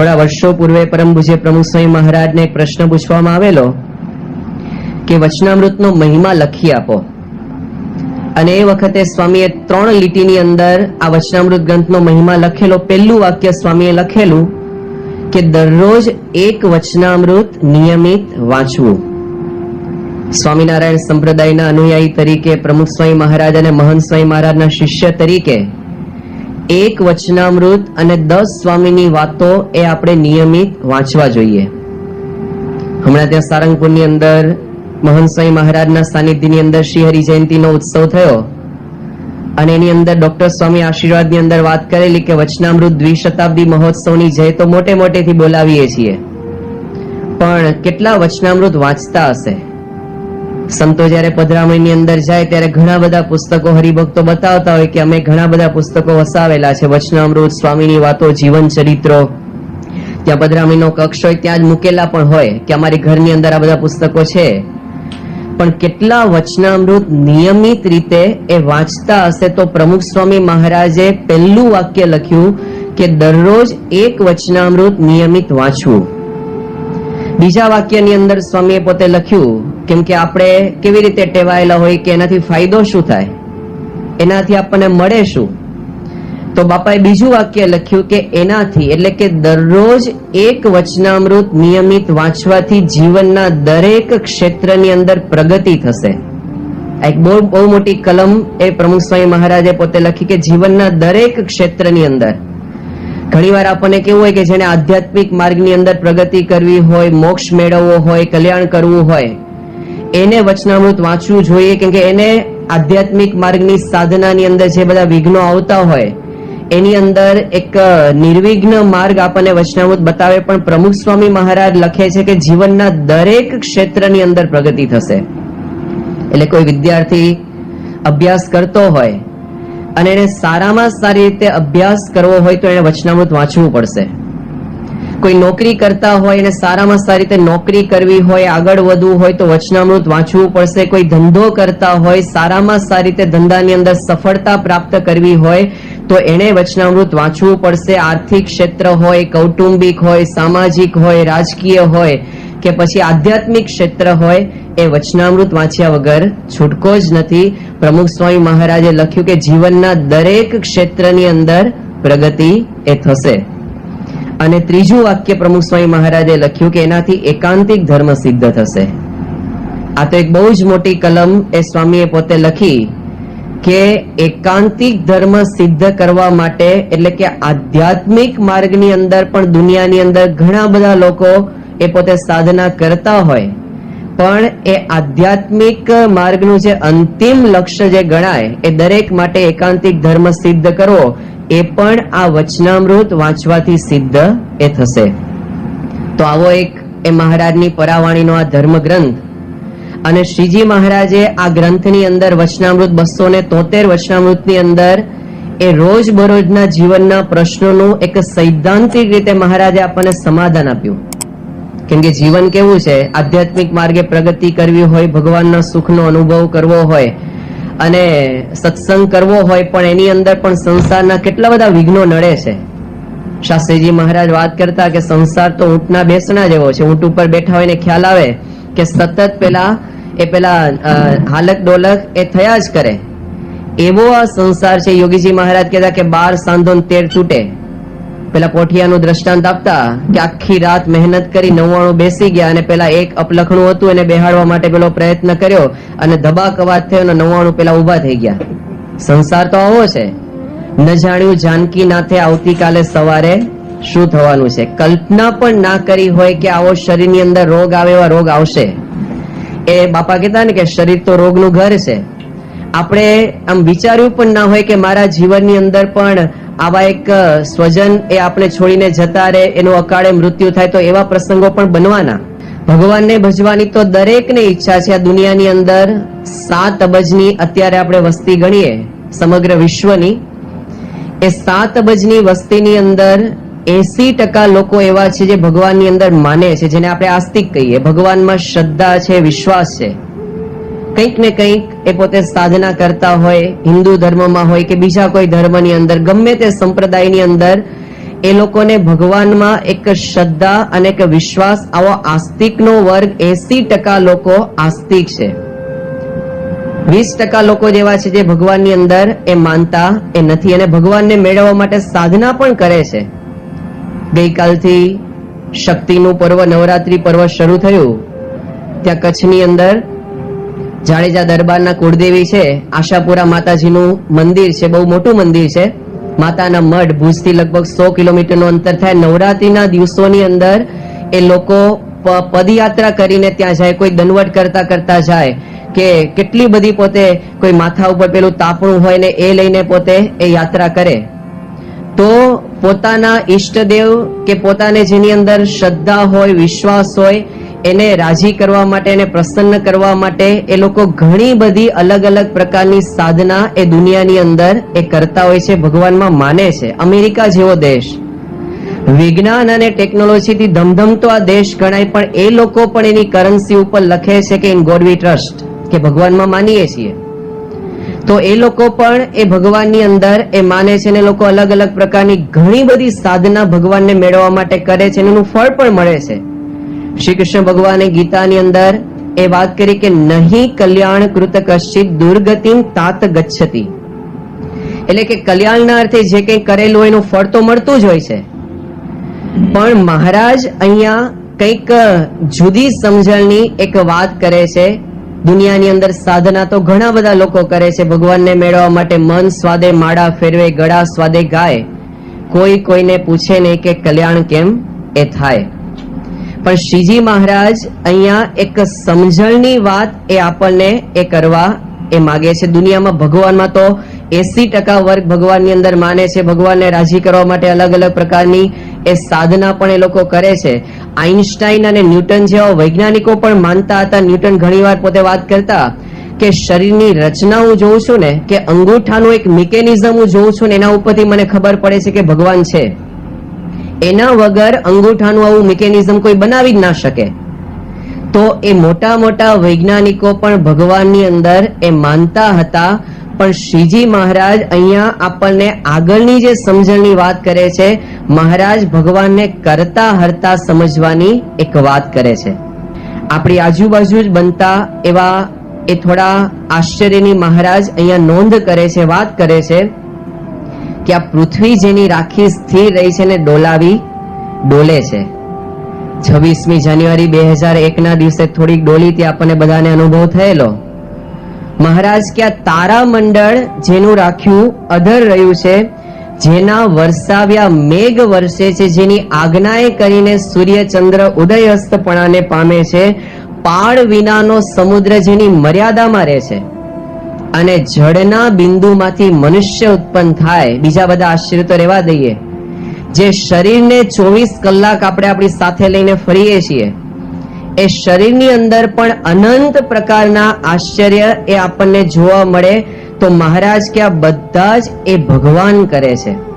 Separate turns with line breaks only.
થોડા વર્ષો પૂર્વે પરમ પૂજ્ય પ્રમુખ સ્વામી મહારાજને એક પ્રશ્ન પૂછવામાં આવેલો કે વચનામૃતનો મહિમા લખી આપો. અને એ વખતે સ્વામીએ ત્રણ લીટીની અંદર આ વચનામૃત ગ્રંથનો મહિમા લખેલો. પહેલું વાક્ય સ્વામીએ લખેલું કે દરરોજ એક વચનામૃત નિયમિત વાંચવું. સ્વામિનારાયણ સંપ્રદાયના અનુયાયી તરીકે, પ્રમુખ સ્વામી મહારાજ અને મહંત સ્વામી મહારાજના શિષ્ય તરીકે એક વચનામૃત અને દસ સ્વામીની વાતો એ આપણે નિયમિત વાંચવા જોઈએ. હમણાં ત્યાં સારંગપુરની અંદર મહંત સ્વામી મહારાજના સાનિધ્યની અંદર શ્રી હરિ ઉત્સવ થયો અને એની અંદર ડોક્ટર સ્વામી આશીર્વાદની અંદર વાત કરેલી કે વચનામૃત દ્વિશતાબ્દી મહોત્સવની જય તો મોટે મોટેથી બોલાવીએ છીએ. પણ કેટલા વચનામૃત વાંચતા હશે? સંતો જ્યારે પધરામણીની અંદર જાય ત્યારે ઘણા બધા પુસ્તકો હરિભક્તો બતાવતા હોય કે અમે ઘણા બધા પુસ્તકો વસાવેલા છે. વચનામૃત, સ્વામીની વાતો, જીવન ચરિત્રો. ત્યાં પધરામણીનો કક્ષ હોય, ત્યાં જ મૂકેલા પણ હોય કે અમારી ઘરની અંદર આ બધા પુસ્તકો છે. પણ કેટલા વચનામૃત નિયમિત રીતે એ વાંચતા હશે તો પ્રમુખ સ્વામી મહારાજે પહેલું વાક્ય લખ્યું કે દરરોજ એક વચનામૃત નિયમિત વાંચવું. બીજા વાક્યની અંદર સ્વામીએ પોતે લખ્યું, કેમ કે આપણે કેવી રીતે ટેવાયેલા હોય કે એનાથી ફાયદો શું થાય, એનાથી આપણને મળે શું? તો બાપાએ બીજું વાક્ય લખ્યું કે એનાથી, એટલે કે દરરોજ એક વચનામૃત નિયમિત વાંચવાથી જીવનના દરેક ક્ષેત્રની અંદર પ્રગતિ થશે. એક બહુ બહુ મોટી કલમ એ પ્રમુખ સ્વામી મહારાજે પોતે લખી કે જીવનના દરેક ક્ષેત્રની અંદર ઘણીવાર આપણને કેવું હોય કે જેને આધ્યાત્મિક માર્ગની અંદર પ્રગતિ કરવી હોય, મોક્ષ મેળવવો હોય, કલ્યાણ કરવું હોય, એને વચનામૃત વાંચવું જોઈએ. કેમ કે એને આધ્યાત્મિક માર્ગની સાધનાની અંદર જે બધા વિઘ્નો આવતા હોય, એની અંદર એક નિર્વિઘ્ન માર્ગ આપણને વચનામૃત બતાવે. પણ પ્રમુખ સ્વામી મહારાજ લખે છે કે જીવનના દરેક ક્ષેત્રની અંદર પ્રગતિ થશે. એટલે કોઈ વિદ્યાર્થી અભ્યાસ કરતો હોય અને એને સારામાં સારી રીતે અભ્યાસ કરવો હોય તો એને વચનામૃત વાંચવું પડશે. કોઈ નોકરી કરતા હોય અને સારામાં સારી રીતે નોકરી કરવી હોય, આગળ વધવું હોય તો વચનામૃત વાંચવું પડશે. કોઈ ધંધો કરતા હોય, સારામાં સારી રીતે ધંધાની અંદર સફળતા પ્રાપ્ત કરવી હોય તો એને વચનામૃત વાંચવું પડશે. આર્થિક ક્ષેત્ર હોય, કૌટુંબિક હોય, સામાજિક હોય, રાજકીય હોય કે પછી આધ્યાત્મિક ક્ષેત્ર હોય એ વચનામૃત વાંચ્યા વગર છૂટકો જ નથી. પ્રમુખ સ્વામી મહારાજે લખ્યું કે જીવનના દરેક ક્ષેત્રની અંદર પ્રગતિ એ થશે. અને ત્રીજું વાક્ય પ્રમુખ સ્વામી મહારાજે લખ્યું કે એનાથી એકાંતિક ધર્મ સિદ્ધ થશે. આ તો એક બહુ જ મોટી કલમ એ સ્વામીએ પોતે લખી કે એકાંતિક ધર્મ સિદ્ધ કરવા માટે એટલે કે આધ્યાત્મિક માર્ગની અંદર પણ દુનિયાની અંદર ઘણા બધા લોકો એ પોતે સાધના કરતા હોય, પણ એ આધ્યાત્મિક માર્ગનું જે અંતિમ લક્ષ્ય જે ગણાય, એ દરેક માટે એકાંતિક ધર્મ સિદ્ધ કરવો, એ પણ આ વચનામૃત વાંચવાથી સિદ્ધ એ થશે. તો આવો એક એ મહારાજની પરાવાણીનો આ ધર્મ ગ્રંથ અને શ્રીજી મહારાજે આ ગ્રંથની અંદર વચનામૃત બસો ને તોતેર વચનામૃતની અંદર એ રોજબરોજના જીવનના પ્રશ્નોનું એક સૈદ્ધાંતિક રીતે મહારાજે આપણને સમાધાન આપ્યું. કેમ કે જીવન કેવું છે? આધ્યાત્મિક માર્ગે પ્રગતિ કરવી હોય, ભગવાનના સુખનો અનુભવ કરવો હોય અને સત્સંગ કરવો હોય, પણ એની અંદર પણ સંસારના કેટલા બધા વિઘ્નો નડે છે. શાસ્ત્રીજી મહારાજ વાત કરતા કે સંસાર તો ઊંટના બેસણા જેવો છે. ઊંટ ઉપર બેઠા હોય ને ખ્યાલ આવે કે સતત પેલા એ પેલા હાલક ડોલક એ થયા જ કરે. એવો આ સંસાર છે. યોગીજી મહારાજ કહેતા કે બાર સાંધો તેર તૂટે. પેલા પોઠિયાનું દ્રષ્ટાંત આપતા કે આખી રાત મહેનત કરી નવ્વાણું બેસી ગયા અને પેલા એક અપલખણું હતું એને બેહાડવા માટે પેલો પ્રયત્ન કર્યો અને ધબાક અવાજ થયો અને નવ્વાણું પેલા ઊભા થઈ ગયા. સંસાર તો આવો છે. ન જાણ્યું જાનકી નાથે આવતીકાલે સવારે શું થવાનું છે? કલ્પના પણ ના કરી હોય કે આવો શરીરની અંદર રોગ આવે એવા રોગ આવશે. એ બાપા કહેતા ને કે શરીર તો રોગનું ઘર છે. આપણે આમ વિચાર્યું પણ ના હોય કે મારા જીવનની અંદર પણ આવા એક સ્વજન એ આપણે છોડીને જતા રહે, એનું અકાળે મૃત્યુ થાય, તો એવા પ્રસંગો પણ બનવાના. ભગવાનને ભજવાની તો દરેકને ઈચ્છા છે. આ દુનિયાની અંદર સાત અબજની અત્યારે આપણે વસ્તી ગણીએ, સમગ્ર વિશ્વની. એ સાત અબજની વસ્તીની અંદર એસી ટકા લોકો એવા છે જે ભગવાનની અંદર માને છે, જેને આપણે આસ્તિક કહીએ. ભગવાનમાં શ્રદ્ધા છે, વિશ્વાસ છે. કંઈક ને કંઈક એ પોતે સાધના કરતા હોય, હિન્દુ ધર્મમાં હોય કે બીજા કોઈ ધર્મની અંદર, ગમે તે સંપ્રદાયની અંદર, એ લોકોને ભગવાનમાં એક શ્રદ્ધા અને એક વિશ્વાસ, આવો આસ્તિકનો વર્ગ એસી ટકા લોકો આસ્તિક છે. વીસ ટકા લોકો જેવા છે જે ભગવાનની અંદર એ માનતા એ નથી અને ભગવાનને મેળવવા માટે સાધના પણ કરે છે. ગઈકાલથી શક્તિનું પર્વ, નવરાત્રી પર્વ શરૂ થયું. ત્યાં કચ્છની અંદર જાડેજા દરબારના કુળદેવી છે, આશાપુરા માતાજીનું મંદિર છે, બહુ મોટું મંદિર છે. માતાના મઢ ભુજથી લગભગ સો કિલોમીટરનું અંતર થાય. નવરાત્રીના દિવસોની અંદર એ લોકો પદયાત્રા કરીને ત્યાં જાય, કોઈ દનવટ કરતા કરતા જાય કે કેટલી બધી પોતે કોઈ માથા ઉપર પેલું તાપણું હોય ને એ લઈને પોતે એ યાત્રા કરે. તો પોતાના ઈષ્ટદેવ કે પોતાને જેની અંદર શ્રદ્ધા હોય, વિશ્વાસ હોય એને રાજી કરવા માટે એને પ્રસન્ન કરવા માટે એ લોકો ઘણી બધી અલગ અલગ પ્રકારની સાધના એ દુનિયાની અંદર એ કરતા હોય છે, ભગવાનમાં માને છે. અમેરિકા જેવો દેશ. વિજ્ઞાન અને ટેકનોલોજીથી ધમધમતો આ દેશ ગણાય, પણ એ લોકો પણ એની કરન્સી ઉપર લખે છે કે ઇન ગોડ વી ટ્રસ્ટ કે ભગવાનમાં માનીએ છીએ. તો એ લોકો પણ એ ભગવાનની અંદર એ માને છે ને લોકો અલગ અલગ પ્રકારની ઘણી બધી સાધના ભગવાનને મેળવવા માટે કરે છે એનું ફળ પણ મળે છે. શ્રી કૃષ્ણ ભગવાને ગીતાની અંદર એ વાત કરી કે નહીં કલ્યાણ કૃત કશ્ચિત દુર્ગતિ તાત ગચ્છતી. એટલે કે કલ્યાણના અર્થે જે કંઈ કરેલું એનું ફળ તો મળતું જ હોય છે. પણ મહારાજ અહીંયા કંઈક જુદી સમજણની એક વાત કરે છે. દુનિયાની અંદર સાધના તો ઘણા બધા લોકો કરે છે. ભગવાનને મેળવવા માટે મન સ્વાદે માળા ફેરવે, ગળા સ્વાદે ગાય. કોઈ કોઈને પૂછે નહીં કે કલ્યાણ કેમ એ થાય. પણ શ્રીજી મહારાજ અહીંયા એક સમજણની વાત એ આપણને એ કરવા એ માગે છે. દુનિયામાં ભગવાનમાં તો એસી ટકા વર્ગ ભગવાનની અંદર માને છે. ભગવાનને રાજી કરવા માટે અલગ અલગ પ્રકારની એ સાધના પણ એ લોકો કરે છે. આઈન્સ્ટાઈન અને ન્યૂટન જેવા વૈજ્ઞાનિકો પણ માનતા હતા. ન્યૂટન ઘણીવાર પોતે વાત કરતા કે શરીરની રચના હું જોઉં છું ને, કે અંગૂઠાનું એક મિકેનિઝમ હું જોઉં છું ને, એના ઉપરથી મને ખબર પડે છે કે ભગવાન છે. એના વગર અંગૂઠાનું આવું મિકેનિઝમ કોઈ બનાવી જ ના શકે. તો એ મોટા મોટા વૈજ્ઞાનિકો પણ ભગવાનની અંદર એ માનતા હતા, પણ શ્રીજી મહારાજ અહીંયા આપણને આગળની જે સમજણની વાત કરે છે, મહારાજ ભગવાનને કરતા હરતા સમજવાની એક વાત કરે છે. આપણી આજુબાજુ જ બનતા એવા એ થોડા આશ્ચર્યની મહારાજ અહીંયા નોંધ કરે છે, વાત કરે છે કે આ પૃથ્વી જેની રાખી સ્થિર રહી છે ને ડોલાવી, ડોલે છે. છવ્વીસમી જાન્યુઆરી બે હજાર એકના દિવસે થોડીક ડોલીથી આપણને બધાને અનુભવ થયેલો. મહારાજ, કે આ તારા મંડળ જેનું રાખ્યું અધર રહ્યું છે, જેના વરસાવ્યા મેઘ વરસે છે, જેની આજ્ઞાએ કરીને સૂર્ય ચંદ્ર ઉદય અસ્તપણાને પામે છે, પાળ વિનાનો સમુદ્ર જેની મર્યાદામાં રહે છે. અને જળના બિંદુમાંથી મનુષ્ય ઉત્પન્ન થાય. બીજા બધા આશ્ચર્ય તો રહેવા દઈએ. જે શરીરને ચોવીસ કલાક આપણે આપણી સાથે લઈને ફરીએ છીએ. એ શરીરની અંદર પણ અનંત પ્રકારના આશ્ચર્ય એ આપણને જોવા મળે. તો મહારાજ કે આ બધા જ એ ભગવાન કરે છે.